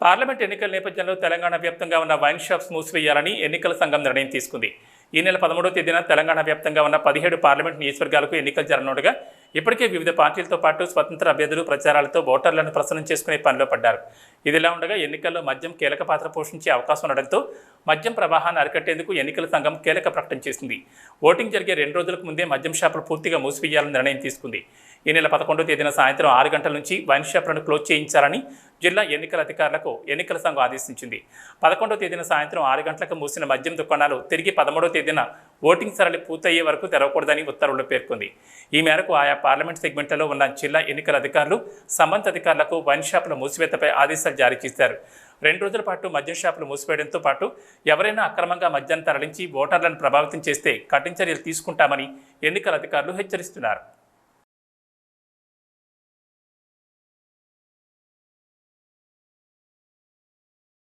Parliament ఎన్నికల నేపథ్యంలో తెలంగాణ వ్యాప్తంగా ఉన్న వైన్ షాప్స్ మూసివేయాలని ఎన్నికల సంఘం నిర్ణయం తీసుకుంది. ఈ నెల పదమూడవ తేదీన తెలంగాణ వ్యాప్తంగా ఉన్న పదిహేడు పార్లమెంట్ నియోజకవర్గాలకు ఎన్నికలు జరగనుండగా ఇప్పటికే వివిధ పార్టీలతో పాటు స్వతంత్ర అభ్యర్థులు ప్రచారాలతో ఓటర్లను ప్రసన్నం చేసుకునే పనిలో పడ్డారు. ఇదిలా ఉండగా ఎన్నికల్లో మద్యం కీలక పాత్ర పోషించే అవకాశం ఉండడంతో మద్యం ప్రవాహాన్ని అరికట్టేందుకు ఎన్నికల సంఘం కీలక ప్రకటన చేసింది. ఓటింగ్ జరిగే రెండు రోజులకు ముందే మద్యం షాపులు పూర్తిగా మూసివేయాలని నిర్ణయం తీసుకుంది. ఈ నెల పదకొండో తేదీన సాయంత్రం ఆరు గంటల నుంచి వైన్ షాపులను క్లోజ్ చేయించాలని జిల్లా ఎన్నికల అధికారులకు ఎన్నికల సంఘం ఆదేశించింది. పదకొండో తేదీన సాయంత్రం ఆరు గంటలకు మూసిన మద్యం దుకాణాలు తిరిగి పదమూడో తేదీన ఓటింగ్ సరళి పూర్తయ్యే వరకు తెరవకూడదని ఉత్తర్వులు పేర్కొంది. ఈ మేరకు ఆయా పార్లమెంట్ సెగ్మెంట్లలో ఉన్న జిల్లా ఎన్నికల అధికారులు సంబంధిత అధికారులకు వైన్ షాపుల మూసివేతపై ఆదేశాలు జారీ చేశారు. రెండు రోజుల పాటు మద్యం షాపులు మూసివేయడంతో పాటు ఎవరైనా అక్రమంగా మద్యాన్ని తరలించి ఓటర్లను ప్రభావితం చేస్తే కఠిన చర్యలు తీసుకుంటామని ఎన్నికల అధికారులు హెచ్చరిస్తున్నారు.